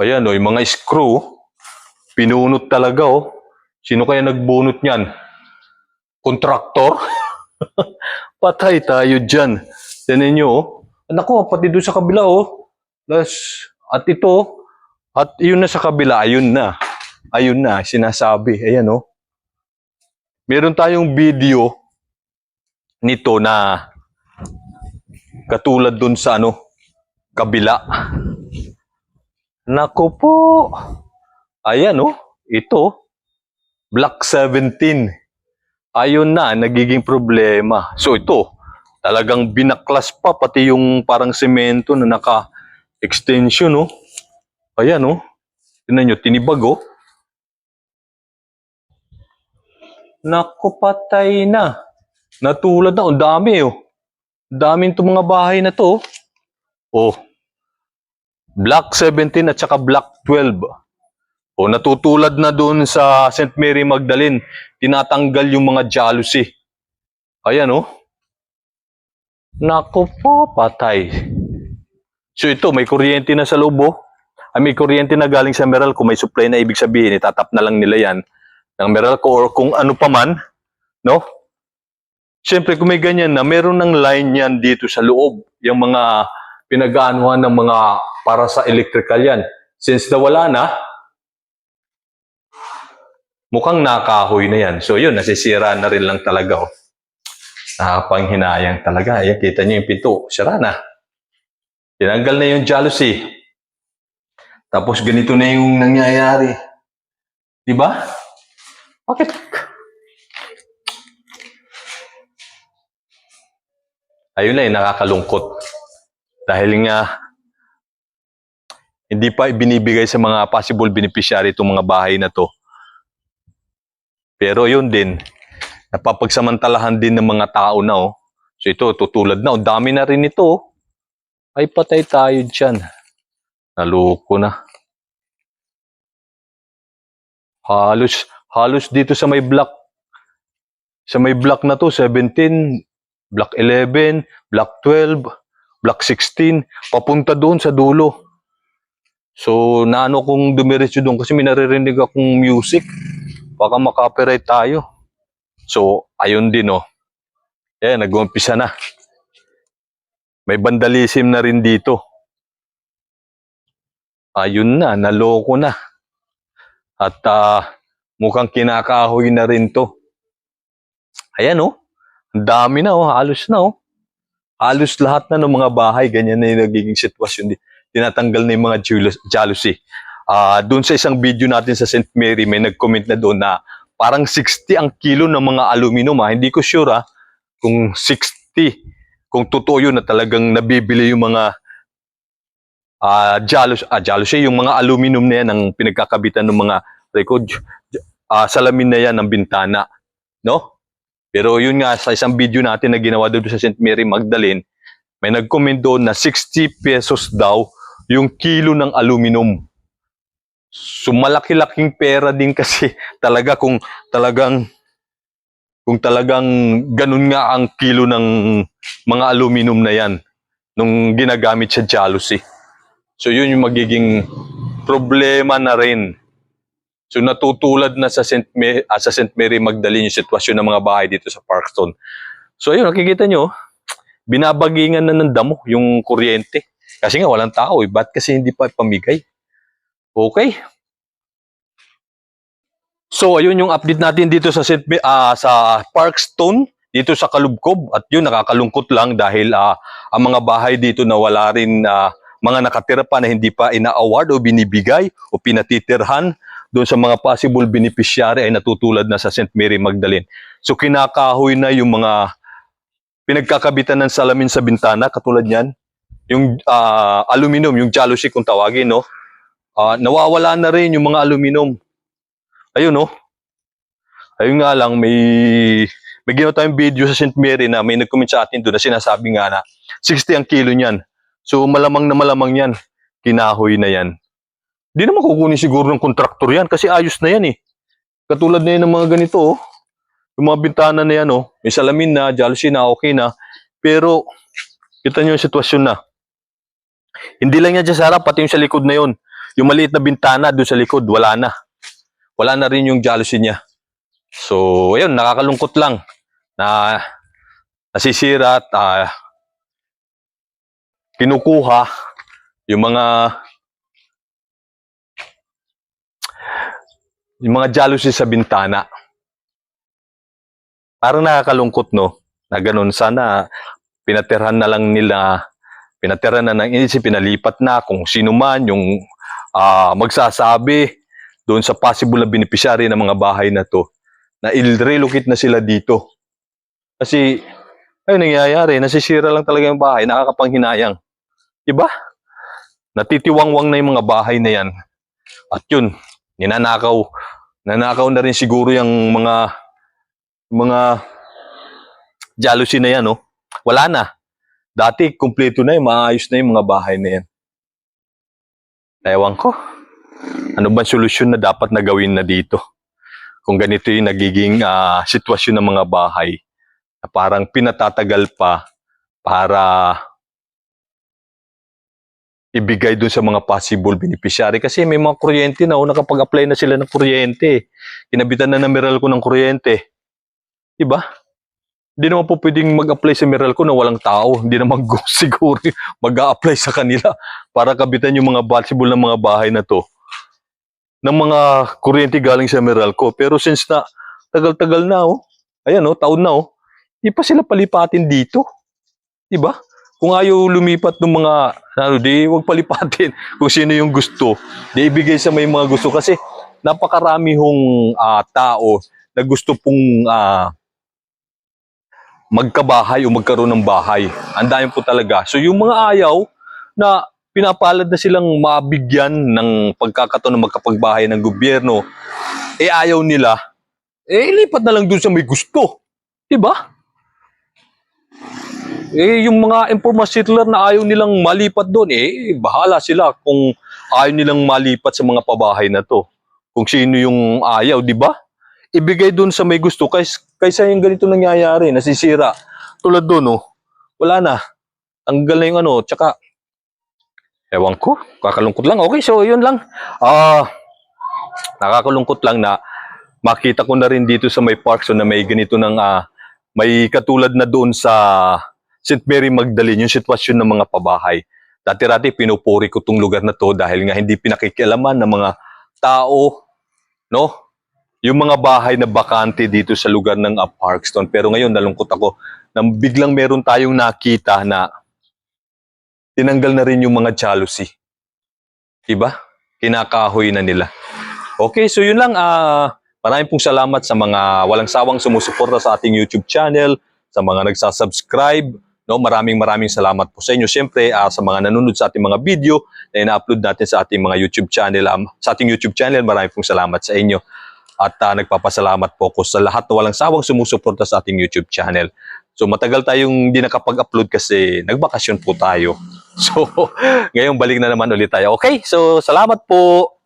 Ayan, oh, yung mga screw, pinunot talaga, oh. Sino kaya nagbunot niyan? Kontraktor? Patay tayo dyan. Tinan nyo, oh. Nako, pati doon sa kabila, oh. Plus, at ito, at yun na sa kabila, ayun na. Ayun na, sinasabi. Ayan, oh. Meron tayong video nito na katulad dun sa ano, kabila. Nako po. Ayan, oh. Ito, Black 17. Ayun na, nagiging problema. So ito, talagang binaklas pa pati yung parang semento na naka-extension, oh. Ayan, oh. Tingnan nyo, tinibag, oh. Naku, patay na. Natulad na, ang dami, oh. Daming itong mga bahay na to, oh. Oh. Black 17 at saka Black 12. O natutulad na doon sa St. Mary Magdalene, tinatanggal yung mga jealousy. Ayan oh. Nako po, patay. So ito, may kuryente na sa loob oh. Ay, may kuryente na galing sa Meral. Kung may supply na ibig sabihin, itatap na lang nila yan ng Meral ko or kung ano pa man. No? Siyempre, kung may ganyan na, meron ng line yan dito sa loob. Yung mga pinag-aanuhan ng mga para sa electrical yan. Since nawala na, mukhang nakahoy na yan. So yun, nasisira na rin lang talaga. Oh. Nakapanghinayang talaga. Ayan, kita niyo yung pinto. Sira na. Tinanggal na yung jealousy. Tapos ganito na yung nangyayari. Di ba? Bakit? Ayun na yung nakakalungkot. Dahil nga, hindi pa ibinibigay sa mga possible beneficiary itong mga bahay na to. Pero yun din, napapagsamantalahan din ng mga tao na oh. So ito, tutulad na. Oh, dami na rin ito. oh. Ay patay tayo dyan. Naloko na. Halos, halos dito sa may block, sa may block na to, 17, block 11, block 12, block 16, papunta doon sa dulo. So, naano kong dumiretso doon kasi may naririnig akong music. Baka makapiright tayo. So, ayun din oh. Eh, nag-umpisa na. May vandalism na rin dito. Ayun na, naloko na. At ah, mukhang kinakahoy na rin to. Ayan oh. Ang dami na oh, halos na oh. Halos lahat na ng mga bahay, ganyan na yung nagiging sitwasyon. Tinatanggal na yung mga jealous- jealousy. Ah, doon sa isang video natin sa St. Mary, may nag-comment na doon na parang 60 ang kilo ng mga aluminum. Ha. Hindi ko sure ha, kung 60, kung totoo yun na talagang nabibili yung mga ah jealous, ah, jealousy, yung mga aluminum na yan ang pinagkakabitan ng mga record, ah, salamin na yan ng bintana. No? Pero yun nga, sa isang video natin na ginawa doon sa St. Mary Magdalene, may nag-comment doon na 60 pesos daw yung kilo ng aluminum. So malaki-laking pera din kasi talaga kung talagang kung talagang ganun nga ang kilo ng mga aluminum na yan nung ginagamit sa jealousy. So yun yung magiging problema na rin. So natutulad na sa St. Ma- ah, sa St. Mary Magdalene yung sitwasyon ng mga bahay dito sa Parkstone. So ayun, nakikita nyo, binabagingan na ng damo yung kuryente. Kasi nga walang tao eh. Ba't kasi hindi pa pamigay? Okay. So ayun yung update natin dito sa St. Ma- ah, sa Parkstone dito sa Kalubkob at yun nakakalungkot lang dahil ah, ang mga bahay dito na wala rin ah, mga nakatira pa na hindi pa ina-award o binibigay o pinatitirhan doon sa mga possible beneficiary ay natutulad na sa St. Mary Magdalene. So kinakahoy na yung mga pinagkakabitan ng salamin sa bintana katulad niyan. Yung ah, aluminum, yung jealousy kung tawagin, no? Ah, nawawala na rin yung mga aluminum. Ayun, no? Ayun nga lang, may may ginawa tayong video sa St. Mary na may nag-comment sa atin doon na sinasabi nga na 60 ang kilo niyan. So malamang na malamang yan. Kinahoy na yan. Di naman kukunin siguro ng kontraktor yan kasi ayos na yan eh. Katulad na yan ng mga ganito oh. Yung mga bintana na yan oh. May salamin na, jealousy na, okay na. Pero, kita nyo yung sitwasyon na. Hindi lang yan dyan sa harap, pati yung sa likod na yon. yung maliit na bintana doon sa likod, wala na. Wala na rin yung jealousy niya. So, ayun, nakakalungkot lang na nasisira at ah, kinukuha yung mga yung mga jealousy sa bintana. Parang nakakalungkot, no? Na ganun. Sana pinatirhan na lang nila, pinatirhan na ng inisip, pinalipat na kung sino man yung ah, magsasabi doon sa possible na beneficiary ng mga bahay na to na il-relocate na sila dito. Kasi, ay nangyayari, nasisira lang talaga yung bahay, nakakapanghinayang. Diba? Natitiwangwang na yung mga bahay na yan. At yun, ninanakaw, nanakaw na rin siguro yung mga, mga jealousy na yan, no? Wala na. Dati, kumpleto na yung maayos na yung mga bahay na yan. Ewan ko. Ano ba solusyon na dapat na gawin na dito? Kung ganito yung nagiging ah, sitwasyon ng mga bahay na parang pinatatagal pa para ibigay dun sa mga possible beneficiary. Kasi may mga kuryente na, o nakapag-apply na sila ng kuryente. Kinabitan na ng Meralco ng kuryente. Diba? Hindi naman po pwedeng mag-apply sa Meralco na walang tao. Hindi naman go- siguro mag-a-apply sa kanila para kabitan yung mga possible ng mga bahay na to ng mga kuryente galing sa Meralco. Pero since na tagal-tagal na, oh, ayan, oh, taon na, oh, di pa sila palipatin dito. Diba? Kung ayaw lumipat ng mga, ano, di wag palipatin kung sino yung gusto. Di ibigay sa may mga gusto. Kasi napakarami hong ah, tao na gusto pong ah, magkabahay o magkaroon ng bahay. Ang dami po talaga. So yung mga ayaw na pinapalad na silang mabigyan ng pagkakataon na magkapagbahay ng gobyerno, eh ayaw nila, eh lipat na lang dun sa may gusto. Diba? Eh, yung mga informal settler na ayaw nilang malipat doon, eh, bahala sila kung ayaw nilang malipat sa mga pabahay na to. Kung sino yung ayaw, di ba? Ibigay doon sa may gusto, kaysa, kaysa yung ganito nangyayari, nasisira. Tulad doon, oh, wala na. Tanggal na yung ano, tsaka, ewan ko, kakalungkot lang. Okay, so yun lang. Ah, nakakalungkot lang na makita ko na rin dito sa may park so na may ganito ng ah, may katulad na doon sa St. Mary Magdalene, yung sitwasyon ng mga pabahay. Dati-rati pinupuri ko tong lugar na to dahil nga hindi pinakikialaman ng mga tao, no? Yung mga bahay na bakante dito sa lugar ng uh, Parkstone. Pero ngayon, nalungkot ako na biglang meron tayong nakita na tinanggal na rin yung mga jealousy. Diba? Kinakahoy na nila. Okay, so yun lang. ah maraming pong salamat sa mga walang sawang sumusuporta sa ating YouTube channel, sa mga nagsasubscribe. No, maraming maraming salamat po sa inyo. Siyempre, ah, sa mga nanonood sa ating mga video na ina-upload natin sa ating mga YouTube channel. Um, sa ating YouTube channel, maraming pong salamat sa inyo. At ah, nagpapasalamat po ko sa lahat na walang sawang sumusuporta sa ating YouTube channel. So matagal tayong hindi nakapag-upload kasi nagbakasyon po tayo. So, ngayon balik na naman ulit tayo. Okay, so salamat po.